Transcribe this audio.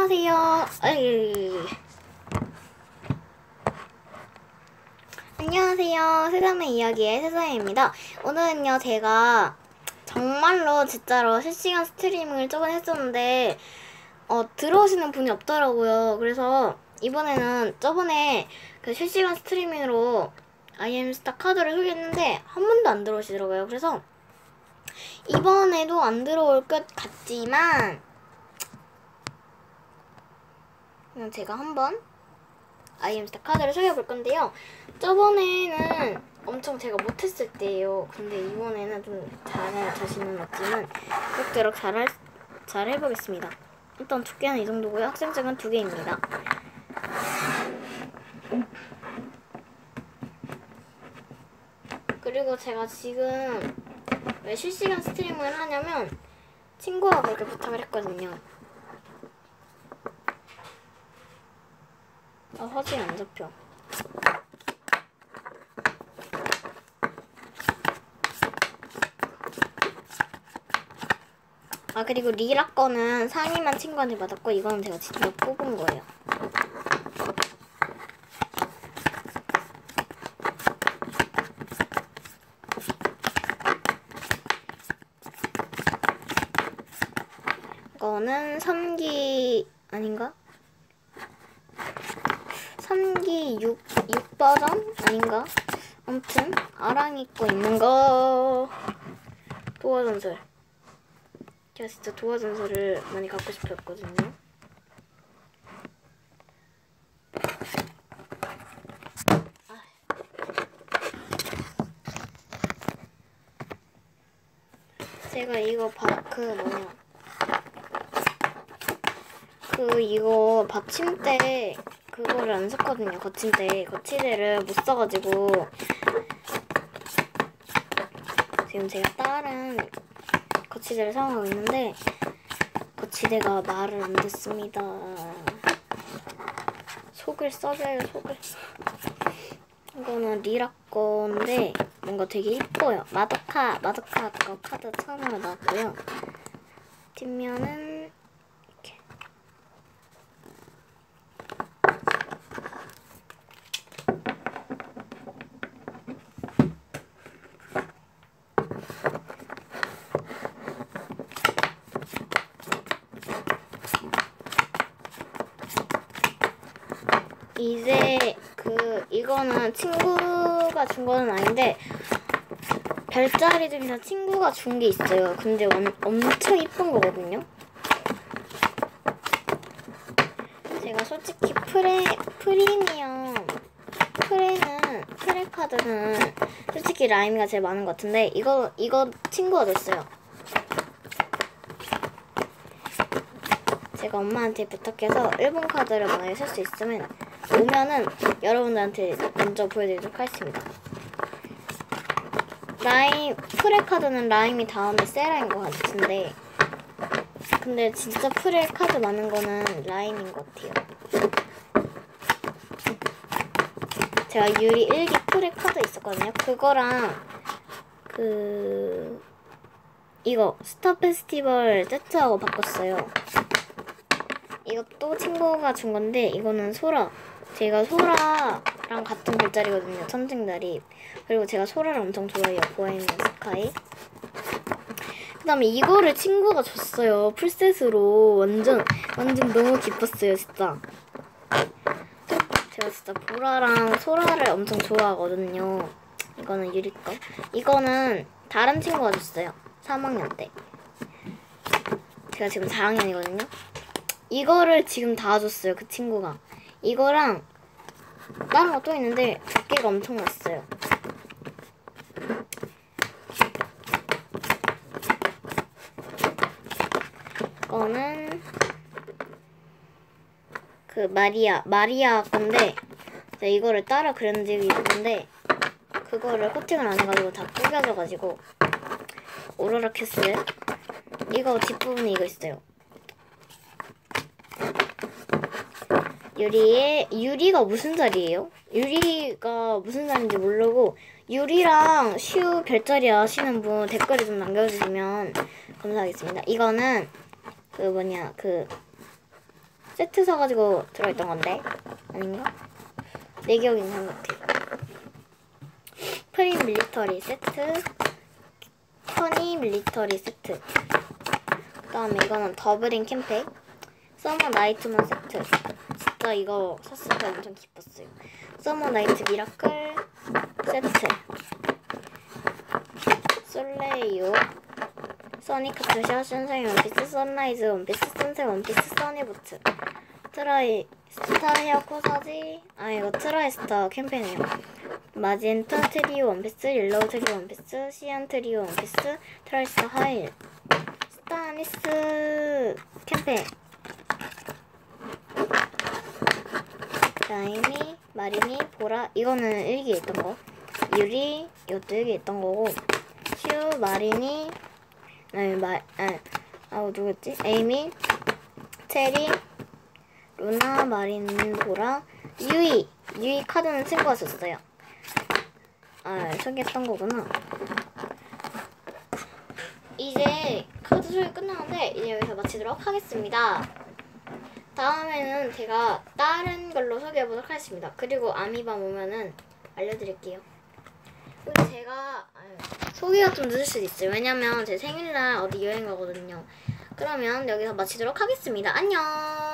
안녕하세요. 에이. 안녕하세요. 세상의 이야기의 세상입니다. 오늘은요, 제가 정말로 진짜로 실시간 스트리밍을 저번에 했었는데, 어, 들어오시는 분이 없더라고요. 그래서 이번에는 저번에 그 실시간 스트리밍으로 아이엠스타 카드를 소개했는데, 한 번도 안 들어오시더라고요. 그래서 이번에도 안 들어올 것 같지만, 그냥 제가 한번 아이엠스타 카드를 소개해 볼 건데요. 저번에는 엄청 제가 못했을 때예요. 근데 이번에는 좀 잘할 자신은 없지만 그럭저럭 잘할 잘 해보겠습니다. 일단 두께는 이 정도고요. 학생증은 두 개입니다. 그리고 제가 지금 왜 실시간 스트리밍을 하냐면 친구가 그렇게 부탁을 했거든요. 아, 화질이 안 잡혀. 아, 그리고 리라 거는 상의만 친구한테 받았고, 이거는 제가 직접 뽑은 거예요. 이거는 3기 아닌가? 3기 6, 6버전? 아닌가? 아무튼 아랑 입고 있는 거 도화전설 제가 진짜 도화전설을 많이 갖고 싶었거든요 제가 이거 바, 그 뭐냐 그 이거 받침대 그거를 안 샀거든요. 거치대 거치대를 못 사가지고 지금 제가 다른 거치대를 사용하고 있는데 거치대가 말을 안 듣습니다. 속을 써줘요 속을. 이거는 리라 건데 뭔가 되게 이뻐요. 마더카 마더카 거 카드 처음으로 나왔고요. 뒷면은 이제 그 이거는 친구가 준 거는 아닌데 별자리 중에서 친구가 준 게 있어요. 근데 완, 엄청 이쁜 거거든요. 제가 솔직히 프레 프리미엄 프레는 프레 카드는 솔직히 라임이가 제일 많은 것 같은데 이거 이거 친구가 줬어요. 제가 엄마한테 부탁해서 일본 카드를 만약에 쓸 수 있으면 오면은 여러분들한테 먼저 보여드리도록 하겠습니다. 라임 프레 카드는 라임이 다음에 세라인 것 같은데 근데 진짜 프레 카드 많은 거는 라임인 것 같아요. 제가 유리 1기 프레 카드 있었거든요. 그거랑 그 이거 스타 페스티벌 세트하고 바꿨어요. 이것도 친구가 준 건데 이거는 소라. 제가 소라랑 같은 별자리거든요. 천칭다리. 그리고 제가 소라를 엄청 좋아해요. 보헤미안 스카이. 그다음에 이거를 친구가 줬어요. 풀셋으로 완전 완전 너무 기뻤어요, 진짜. 제가 진짜 보라랑 소라를 엄청 좋아하거든요. 이거는 유리 거. 이거는 다른 친구가 줬어요. 3학년 때. 제가 지금 4학년이거든요. 이거를 지금 다 줬어요. 그 친구가. 이거랑 다른 거또 있는데 두께가 엄청 났어요. 이거는 그 마리아 마리아 건데 이거를 따라 그린 적이 있는데 그거를 코팅을 안 해가지고 다 구겨져가지고 오로라 캐슬 이거 뒷부분에 이거 있어요. 유리에 유리가 무슨 자리예요? 유리가 무슨 자리인지 모르고 유리랑 슈 별자리 아시는 분 댓글에 좀 남겨주시면 감사하겠습니다. 이거는 그 뭐냐 그 세트 사가지고 들어있던 건데 아닌가? 내 기억이 있는 것 같아. 프림 밀리터리 세트, 허니 밀리터리 세트. 그 다음에 이거는 더블인 캠팩, 서머 나이트문 세트. 진짜 이거 샀을 때 엄청 기뻤어요. 서머 나이트 미라클 세트. 솔레이오 써니카트 샷 션샤인 원피스 선라이즈 원피스 선셋 원피스 써니부츠. 트라이 스타 헤어 코사지? 아 이거 트라이 스타 캠페인이에요. 마젠타 트리오 원피스 옐로우 트리오 원피스 시안 트리오 원피스 트라이 스타 하일. 스타니스 캠페인 라이미 마리니 보라 이거는 일기에 있던 거. 유리 이것도 일기에 있던 거고 슈 마리니 아니 말 아니 아우 누구였지? 에이미 체리 루나 마린 보라 유이. 유이 카드는 친구가 줬어요. 아 소개했던 거구나. 이제 카드 소개 끝나는데 이제 여기서 마치도록 하겠습니다 다음에는 제가 다른 걸로 소개해보도록 하겠습니다 그리고 아미밤 오면은 알려드릴게요 근데 제가 소개가 좀 늦을 수도 있어요. 왜냐면 제 생일날 어디 여행 가거든요. 그러면 여기서 마치도록 하겠습니다. 안녕.